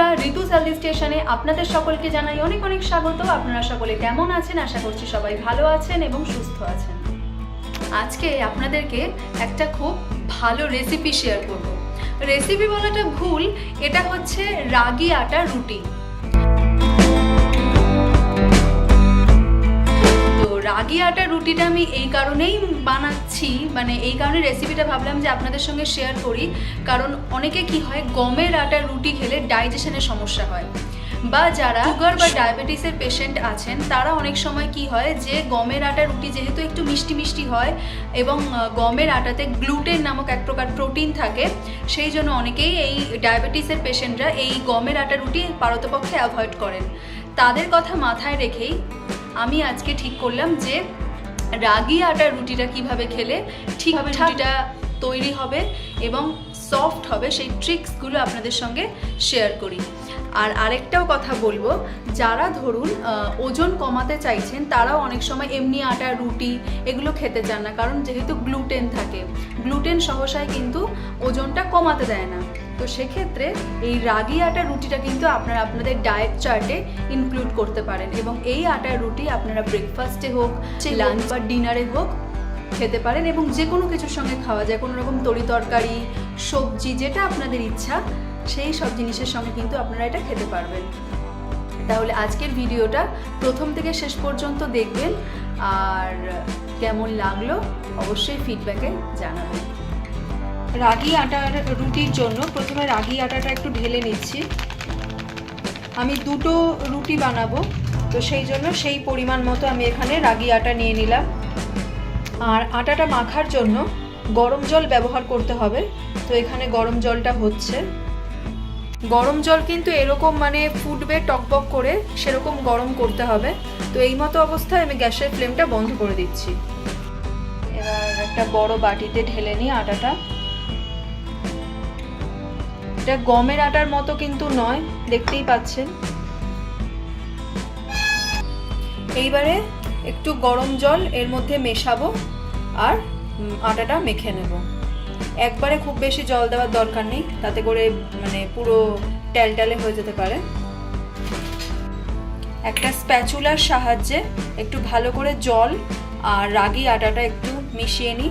বন্ধুরা ঋতু হেলদি স্টেশনে আপনাদের সকলকে জানাই অনেক অনেক স্বাগত। আপনারা সকলে কেমন আছেন? আশা করছি সবাই ভালো আছেন এবং সুস্থ আছেন। আজকে আপনাদেরকে একটা খুব ভালো রেসিপি শেয়ার করব। রেসিপি বলাটা ভুল, এটা হচ্ছে রাগি আটা রুটি। রাগি আটা রুটিটা আমি এই কারণেই বানাচ্ছি মানে এই কারণে রেসিপিটা ভাবলাম যে আপনাদের সঙ্গে শেয়ার করি। কারণ অনেকে কি হয়, গমের আটার রুটি খেলে ডাইজেশনের সমস্যা হয়। বা যারা সুগার বা ডায়াবেটিসের পেশেন্ট আছেন, তারা অনেক সময় কি হয় যে গমের আটা রুটি যেহেতু একটু মিষ্টি মিষ্টি হয় এবং গমের আটাতে গ্লুটেন নামক এক প্রকার প্রোটিন থাকে, সেই জন্য অনেকেই এই ডায়াবেটিসের পেশেন্টরা এই গমের আটা রুটি পারতপক্ষে অ্যাভয়েড করেন। তাদের কথা মাথায় রেখেই আমি আজকে ঠিক করলাম যে রাগি আটার রুটিটা কীভাবে খেলে ঠিকভাবে রুটিটা তৈরি হবে এবং সফট হবে সেই ট্রিক্সগুলো আপনাদের সঙ্গে শেয়ার করি। আর আরেকটাও কথা বলব যারা ধরুন ওজন কমাতে চাইছেন তারাও অনেক সময় এমনি আটা রুটি এগুলো খেতে চান না কারণ যেহেতু গ্লুটেন থাকে। গ্লুটেন সহসায় কিন্তু ওজনটা কমাতে দেয় না। তো সেক্ষেত্রে এই রাগি আটার রুটিটা কিন্তু আপনারা আপনাদের ডায়েট চার্টে ইনক্লুড করতে পারেন এবং এই আটার রুটি আপনারা ব্রেকফাস্টে হোক লাঞ্চ বা ডিনারে হোক খেতে পারেন এবং যে কোনো কিছুর সঙ্গে খাওয়া যায়। কোনো রকম তরি তরকারি সবজি যেটা আপনাদের ইচ্ছা সেই সব জিনিসের সঙ্গে কিন্তু আপনারা এটা খেতে পারবেন। তাহলে আজকের ভিডিওটা প্রথম থেকে শেষ পর্যন্ত দেখবেন। আর কেমন লাগল অবশ্যই ফিডব্যাকে জানাবেন। রাগি আটার রুটির জন্য প্রথমে রাগি আটাটা একটু ঢেলে নিচ্ছি। আমি দুটো রুটি বানাবো, তো সেই জন্য সেই পরিমাণ মতো আমি এখানে রাগি আটা নিয়ে নিলাম। আর আটাটা মাখার জন্য গরম জল ব্যবহার করতে হবে, তো এখানে গরম জলটা হচ্ছে। গরম জল কিন্তু এরকম মানে ফুটবে টকবক করে, সেরকম গরম করতে হবে। তো এই মতো অবস্থায় আমি গ্যাসের ফ্লেমটা বন্ধ করে দিচ্ছি। এবার একটা বড় বাটিতে ঢেলে নিই আটাটা। এটা গমের আটার মতো কিন্তু নয়, দেখতেই পাচ্ছেন। এইবারে একটু গরম জল এর মধ্যে মেশাবো আর আটাটা মেখে নেব। একবারে খুব বেশি জল দেওয়ার দরকার নেই, তাতে করে মানে পুরো ট্যালট্যালে হয়ে যেতে পারে। একটা স্প্যাচুলার সাহায্যে একটু ভালো করে জল আর রাগি আটাটা একটু মিশিয়ে নিই,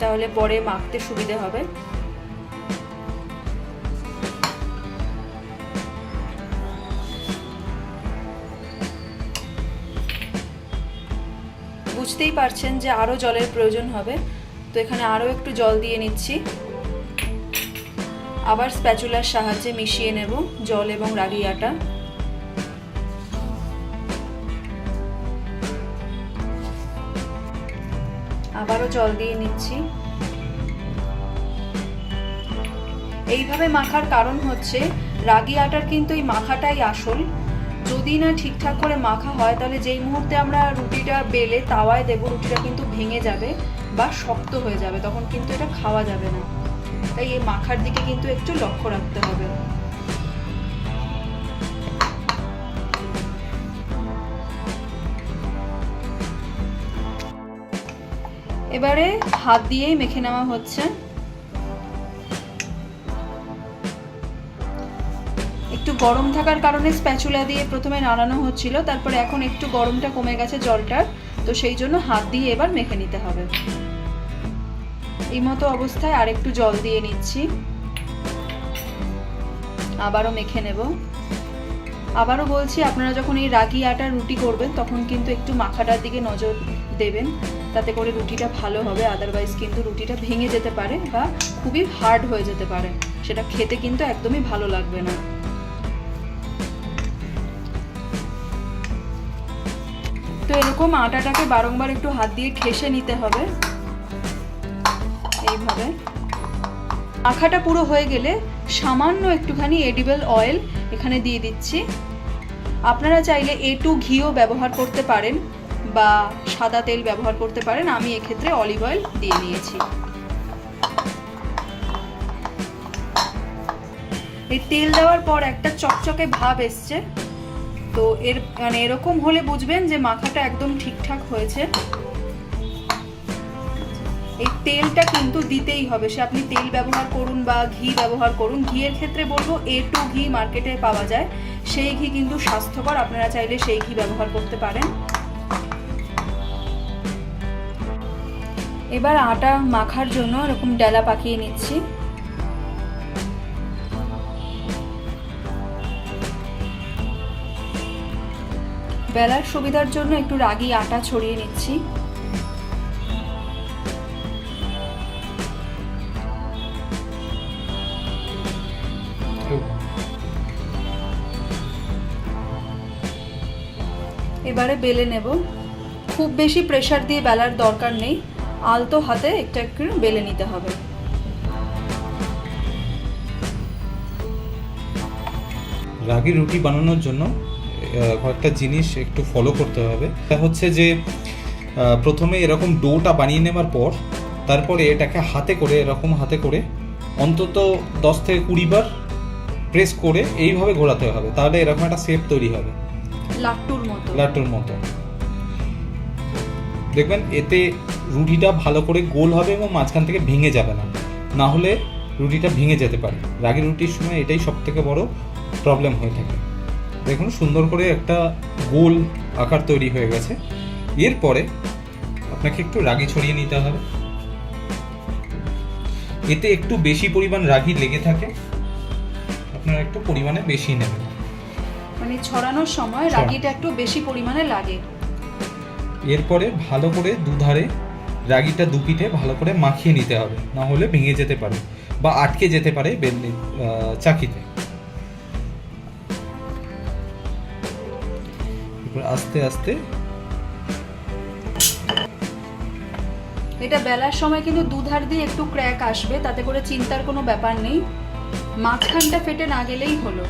তাহলে পরে মাখতে সুবিধে হবে। বুঝতেই পারছেন যে আরও জলের প্রয়োজন হবে। তো এখানে আরও একটু জল দিয়ে নিচ্ছি। আবার স্প্যাচুলার সাহায্যে মিশিয়ে নেব জল এবং রাগি আটা। আবারও জল দিয়ে নিচ্ছি। এইভাবে মাখার কারণ হচ্ছে, রাগি আটার কিন্তু এই মাখাটাই আসল। যদি না ঠিকঠাক করে মাখা হয়, তাহলে যেই মুহূর্তে আমরা রুটিটা বেলে তাওয়ায় দেবো, রুটিটা কিন্তু ভেঙে যাবে বা শক্ত হয়ে যাবে, তখন কিন্তু এটা খাওয়া যাবে না। তাই এই মাখার দিকে কিন্তু একটু লক্ষ্য রাখতে হবে। এবারে হাত দিয়েই মেখে নেওয়া হচ্ছে। গরম থাকার কারণে স্প্যাচুলা দিয়ে প্রথমে নাড়ানো হচ্ছিল, তারপরে এখন একটু গরমটা কমে গেছে জলটার, তো সেই জন্য হাত দিয়ে এবার মেখে নিতে হবে। এই মতো অবস্থায় আরেকটু জল দিয়ে নিচ্ছি। আবারও মেখে নেব। আবারও বলছি, আপনারা যখন এই রাগি আটার রুটি করবেন, তখন কিন্তু একটু মাখাটার দিকে নজর দেবেন, তাতে করে রুটিটা ভালো হবে আদারওয়াইজ কিন্তু রুটিটা ভেঙে যেতে পারে বা খুবই হার্ড হয়ে যেতে পারে। সেটা খেতে কিন্তু একদমই ভালো লাগবে না। তো এরকম আটাটাকে বারংবার একটু হাত দিয়ে ঠেসে নিতে হবে। এইভাবে। আখাটা পুরো হয়ে গেলে সামান্য একটুখানি এডিবল অয়েল এখানে দিয়ে দিচ্ছি। আপনারা চাইলে এ টু ঘিও ব্যবহার করতে পারেন বা সাদা তেল ব্যবহার করতে পারেন। আমি এক্ষেত্রে অলিভ অয়েল দিয়ে নিয়েছি এই তেল দেওয়ার পর একটা চকচকে ভাব এসছে। তো এর মানে এরকম হলে বুঝবেন যে মাখাটা একদম ঠিকঠাক হয়েছে। এই তেলটা কিন্তু দিতেই হবে। সে আপনি তেল ব্যবহার করুন বা ঘি ব্যবহার করুন, ঘিয়ের ক্ষেত্রে বলব এ টু ঘি মার্কেটে পাওয়া যায়। সেই ঘি কিন্তু স্বাস্থ্যকর, আপনারা চাইলে সেই ঘি ব্যবহার করতে পারেন। এবার আটা মাখার জন্য এরকম ডেলা পাকিয়ে নিচ্ছি। বেলার সুবিধার জন্য একটু রাগি আটা ছড়িয়ে নিচ্ছি। এবারে বেলে নেব। খুব বেশি প্রেশার দিয়ে বেলার দরকার নেই। আলতো হাতে একটু একটু বেলে নিতে হবে। রাগি রুটি বানানোর জন্য কয়েকটা জিনিস একটু ফলো করতে হবে। তা হচ্ছে যে প্রথমে এরকম ডোটা বানিয়ে নেবার পর তারপরে এটাকে হাতে করে এরকম হাতে করে অন্তত দশ থেকে কুড়ি বার প্রেস করে এইভাবে ঘোরাতে হবে তাহলে এরকম একটা শেপ তৈরি হবে। লাট্টুর মতো। লাট্টুর মতো। দেখবেন এতে রুটিটা ভালো করে গোল হবে এবং মাঝখান থেকে ভেঙে যাবে না। না হলে রুটিটা ভেঙে যেতে পারে। রাগের রুটির সময় এটাই সব থেকে বড় প্রবলেম হয়ে থাকে। দেখুন সুন্দর করে একটা গোল আকার তৈরি হয়ে গেছে। এরপরে আপনাকে একটু রাগি ছড়িয়ে নিতে হবে। এতে একটু বেশি পরিমাণ রাগি লেগে থাকে। আপনারা একটু পরিমাণে বেশি নেবেন। মানে ছড়ানোর সময় রাগিটা একটু বেশি পরিমাণে লাগে। এরপরে ভালো করে দুধারে রাগিটা দুপিঠে ভালো করে মাখিয়ে নিতে হবে। না হলে ভেঙে যেতে পারে বা আটকে যেতে পারে বেলনি চাকিতে। এরপর আস্তে আস্তে এটা বেলার সময় কিন্তু দুধার দিয়ে একটু ক্র্যাক আসবে, তাতে করে চিন্তার কোনো ব্যাপার নেই। মাঝখানটা ফেটে না গেলেই হলো।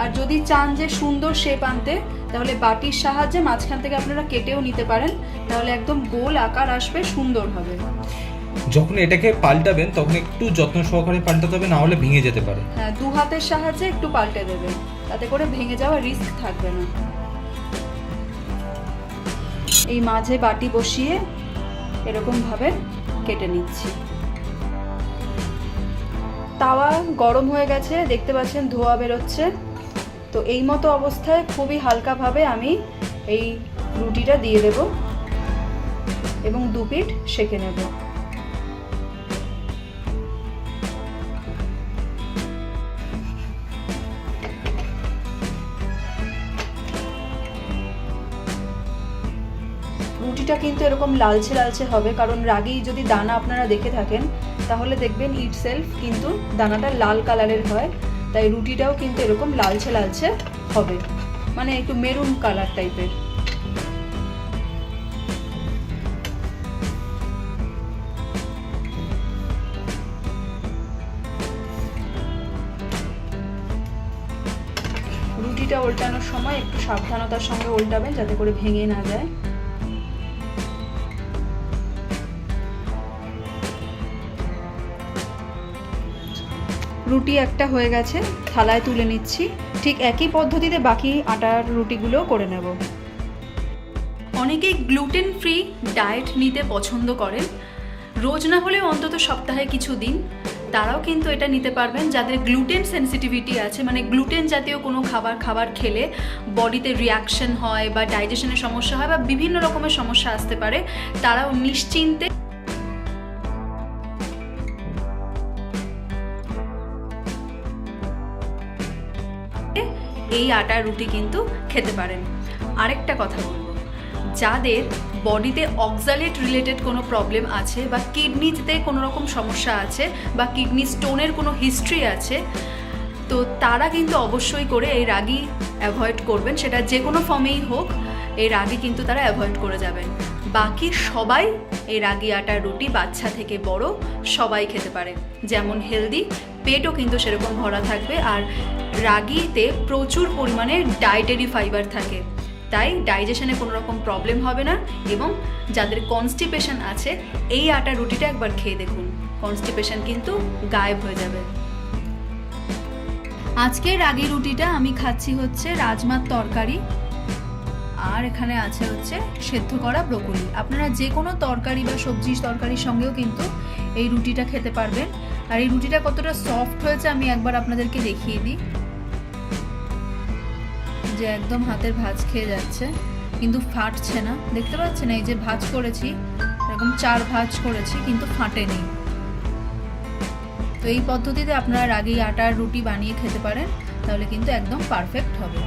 আর যদি চান যে সুন্দর শেপ আনতে, তাহলে বাটির সাহায্যে মাঝখান থেকে আপনারা কেটেও নিতে পারেন। তাহলে একদম গোল আকার আসবে, সুন্দর হবে। যখন এটাকে পাল্টাবেন, তখন একটু যত্ন সহকারে পাল্টাতে হবে না হলে ভেঙে যেতে পারে। হ্যাঁ দু হাতের সাহায্যে একটু পাল্টে দেবেন। তাতে করে ভেঙে যাওয়ার রিস্ক থাকবে না। এই মাঝে বাটি বসিয়ে এরকম ভাবে কেটে নিচ্ছি। তাওয়া গরম হয়ে গেছে, দেখতে পাচ্ছেন ধোয়া বেরোচ্ছে। তো এই মতো অবস্থায় খুবই হালকাভাবে আমি এই রুটিটা দিয়ে দেব এবং দু পিঠ সেঁকে নেব। রুটিটা কিন্তু এরকম লালচে লালচে হবে, কারণ রাগি যদি দানা আপনারা দেখে থাকেন, তাহলে দেখবেন ইট সেলফ কিন্তু দানাটা লাল কালারের হয়, তাই রুটিটাও কিন্তু এরকম লালচে লালচে হবে। মানে একটু মেরুন কালার টাইপের। রুটিটা উল্টানোর সময় একটু সাবধানতার সঙ্গে উল্টাবেন যাতে করে ভেঙে না যায়। রুটি একটা হয়ে গেছে, থালায় তুলে নিচ্ছি। ঠিক একই পদ্ধতিতে বাকি আটার রুটিগুলো করে নেব। অনেকেই গ্লুটেন ফ্রি ডায়েট নিতে পছন্দ করেন। রোজ না হলেও অন্তত সপ্তাহে কিছু দিন। তারাও কিন্তু এটা নিতে পারবেন, যাদের গ্লুটেন সেন্সিটিভিটি আছে। মানে গ্লুটেন জাতীয় কোনো খাবার খাবার খেলে বডিতে রিয়াকশন হয় বা ডাইজেশনের সমস্যা হয় বা বিভিন্ন রকমের সমস্যা আসতে পারে। তারাও নিশ্চিন্তে এই আটার রুটি কিন্তু খেতে পারেন। আরেকটা কথা বলব, যাদের বডিতে অক্সালেট রিলেটেড কোনো প্রবলেম আছে বা কিডনিতে কোনো রকম সমস্যা আছে বা কিডনি স্টোনের কোনো হিস্ট্রি আছে, তো তারা কিন্তু অবশ্যই করে এই রাগি অ্যাভয়েড করবেন। সেটা যে কোনো ফর্মেই হোক, এই রাগি কিন্তু তারা অ্যাভয়েড করে যাবেন। বাকি সবাই এই রাগি আটার রুটি বাচ্চা থেকে বড় সবাই খেতে পারে। যেমন হেলদি পেটও কিন্তু সেরকম ভরা থাকবে আর রাগিতে প্রচুর পরিমাণে ডায়েটারি ফাইবার থাকে। তাই ডাইজেশনে কোনো রকম প্রবলেম হবে না এবং যাদের কনস্টিপেশন আছে, এই আটা রুটিটা একবার খেয়ে দেখুন। কনস্টিপেশন কিন্তু গায়েব হয়ে যাবে। আজকে রাগি রুটিটা আমি খাচ্ছি হচ্ছে রাজমার তরকারি আর এখানে আছে হচ্ছে সেদ্ধ করা ব্রোকলি। আপনারা যে কোনো তরকারি বা সবজি তরকারির সঙ্গেও কিন্তু এই রুটিটা খেতে পারবেন। আর এই রুটিটা কতটা সফট হয়েছে আমি একবার আপনাদেরকে দেখিয়ে দিই। যে একদম হাতের ভাঁজ খেয়ে যাচ্ছে, কিন্তু ফাটছে না। দেখতে পাচ্ছেন এই যে ভাজ করেছি, এরকম চার ভাজ করেছি, কিন্তু ফাটেনি। তো এই পদ্ধতিতে আপনারা রাগি আটার রুটি বানিয়ে খেতে পারেন, তাহলে কিন্তু একদম পারফেক্ট হবে।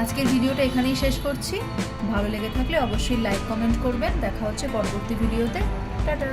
আজকের ভিডিওটা এখানেই শেষ করছি। ভালো লেগে থাকলে অবশ্যই লাইক কমেন্ট করবেন। দেখা হচ্ছে পরবর্তী ভিডিওতে। টাটা!